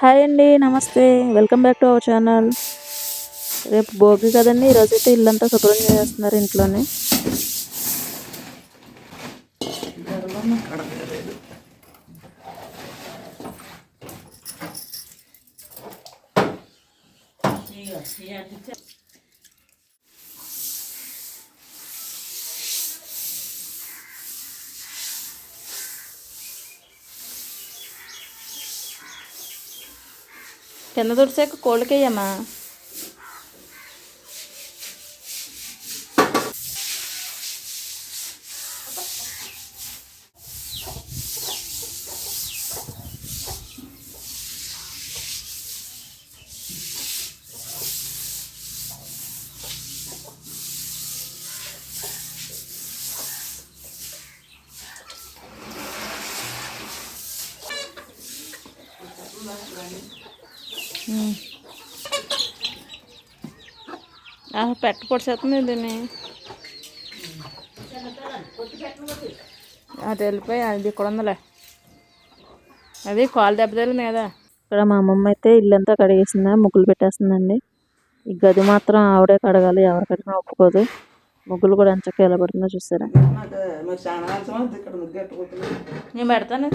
Hi అండి నమస్తే. Welcome back to our channel. రేపు భోగి కదండి ఈరోజు అయితే ఇల్లంతా శుభ్రం చేస్తున్నారు ఇంట్లోనే. కింద తుడిసాక కోళ్ళకేయమ్మా పెట్ట పొడిచేస్తుంది దీన్ని. అది వెళ్ళిపోయి అది ఇక్కడ ఉందిలే. అది కాలు దెబ్బ తగిలింది కదా. ఇక్కడ మా అమ్మమ్మ అయితే ఇల్లంతా కడిగేసిందా ముగ్గులు పెట్టేస్తుందండి. ఈ గది మాత్రం ఆవిడే కడగాలి ఎవరు కడిగినా ఒప్పుకోదు. ముగ్గులు కూడా ఎంచక్క ఎలా పడుతుందో చూసారా నేను పెడతాను.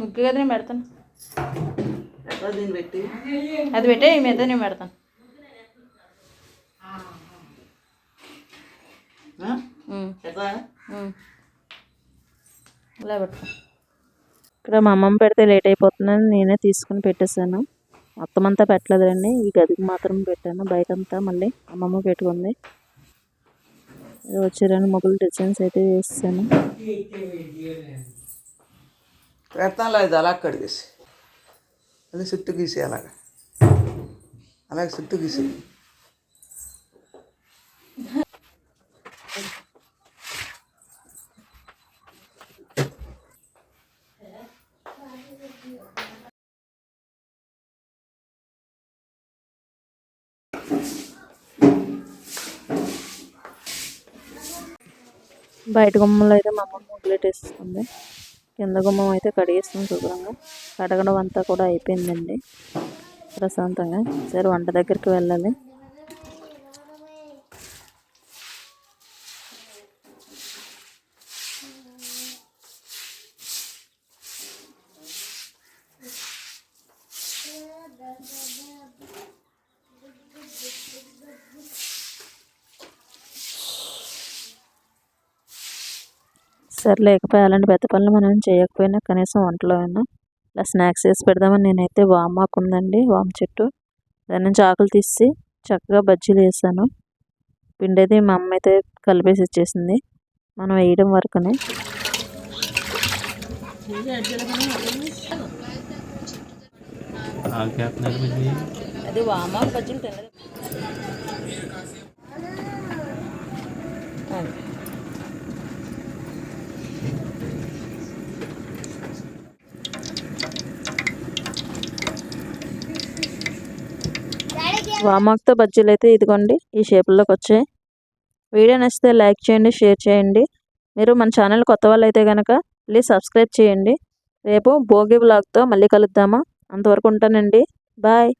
ముగ్గు కదా నేను పెడతాను. అది పెట్టే ఈ మీద నేను పెడతాను. ఇలా పెట్టుకో ఇక్కడ మా అమ్మమ్మ పెడితే లేట్ అయిపోతుందని నేనే తీసుకుని పెట్టేశాను. మొత్తం అంతా పెట్టలేదురండి ఈ గదికి మాత్రం పెట్టాను. బయట అంతా మళ్ళీ అమ్మమ్మ పెట్టుకుంది. వచ్చి రెండు ముగ్గులు డిజైన్స్ అయితే వేసాను పెడతాను లేదు అలా కడిగేసి. అది చుట్టూ గీసే అలాగ. అలాగే చుట్టూ గీసి. బయట గుమ్మలో అయితే మా అమ్మ ముగ్గులు కింద గుమ్మం అయితే కడిగేస్తుంది శుభ్రంగా కడగడం అంతా కూడా అయిపోయిందండి. ప్రశాంతంగా. సరే వంట దగ్గరికి వెళ్ళాలి. సరే లేకపోతే అలాంటి పెద్ద పనులు మనం చేయకపోయినా కనీసం వంటలో అయినా. ఇలా స్నాక్స్ వేసి పెడదామని నేనైతే వామాకు ఉందండి వామ చెట్టు. దాని నుంచి ఆకులు తీసి చక్కగా బజ్జీలు వేసాను. పిండి అయితే మా అమ్మ అయితే కలిపేసి ఇచ్చేసింది. మనం వేయడం వరకునే. అది వామాకు బజ్జీలు వామాక్తో బజ్జీలు అయితే ఇదిగోండి ఈ షేపుల్లోకి వచ్చాయి వీడియో నచ్చితే లైక్ చేయండి షేర్ చేయండి. మీరు మన ఛానల్ కొత్త వాళ్ళు అయితే కనుక ప్లీజ్ సబ్స్క్రైబ్ చేయండి. రేపు భోగి బ్లాగ్తో మళ్ళీ కలుద్దామా? అంతవరకు ఉంటానండి. బాయ్.